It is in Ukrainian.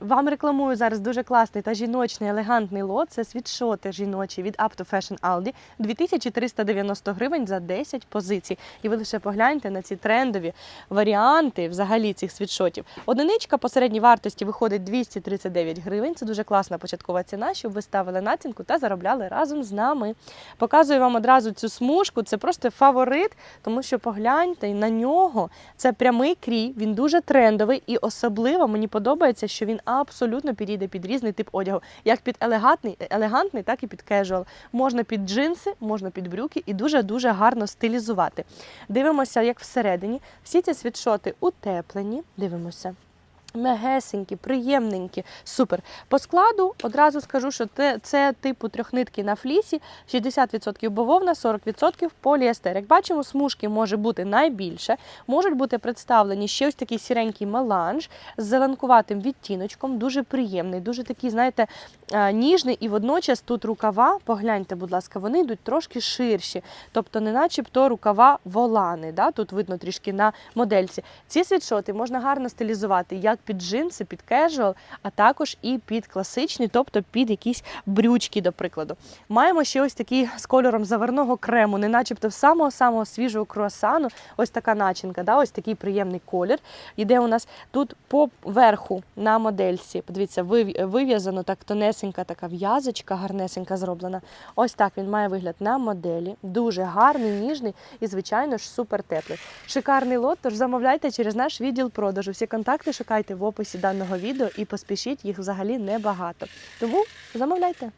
Вам рекламую зараз дуже класний та жіночний елегантний лот. Це світшоти жіночі від Up to Fashion Aldi. 2390 гривень за 10 позицій. І ви лише погляньте на ці трендові варіанти взагалі цих світшотів. Одиничка по середній вартості виходить 239 гривень. Це дуже класна початкова ціна, щоб ви ставили націнку та заробляли разом з нами. Показую вам одразу цю смужку. Це просто фаворит, тому що погляньте на нього. Це прямий крій, він дуже трендовий і особливо мені подобається, що він абсолютно підійде під різний тип одягу, як під елегантний, елегантний, так і під кежуал. Можна під джинси, можна під брюки і дуже дуже гарно стилізувати. Дивимося, як всередині. Всі ці світшоти утеплені. Дивимося. Мегесенькі, приємненькі, супер. По складу одразу скажу, що це, це типу трьохнитки на флісі, 60% бавовна, 40% поліестер. Як бачимо, смужки може бути найбільше. Можуть бути представлені ще ось такий сіренький меланж з зеленкуватим відтіночком, дуже приємний, дуже такий, знаєте, е, ніжний. І водночас тут рукава, погляньте, будь ласка, вони йдуть трошки ширші, тобто не начебто рукава волани. Да? Тут видно трішки на модельці. Ці світшоти можна гарно стилізувати як під джинси, під кежуал, а також і під класичні, тобто під якісь брючки, до прикладу. Маємо ще ось такий з кольором заварного крему, не начебто самого-самого свіжого круасану. Ось така начинка, да? ось такий приємний колір. Іде у нас тут по верху на модельці. Подивіться, вив'язано так тонесенька така в'язочка, гарнесенька зроблена. Ось так він має вигляд на моделі. Дуже гарний, ніжний і, звичайно ж, супер теплий. Шикарний лот, тож замовляйте через наш відділ продажу. Всі контакти шукайте в описі даного відео і поспішіть їх взагалі небагато. Тому замовляйте.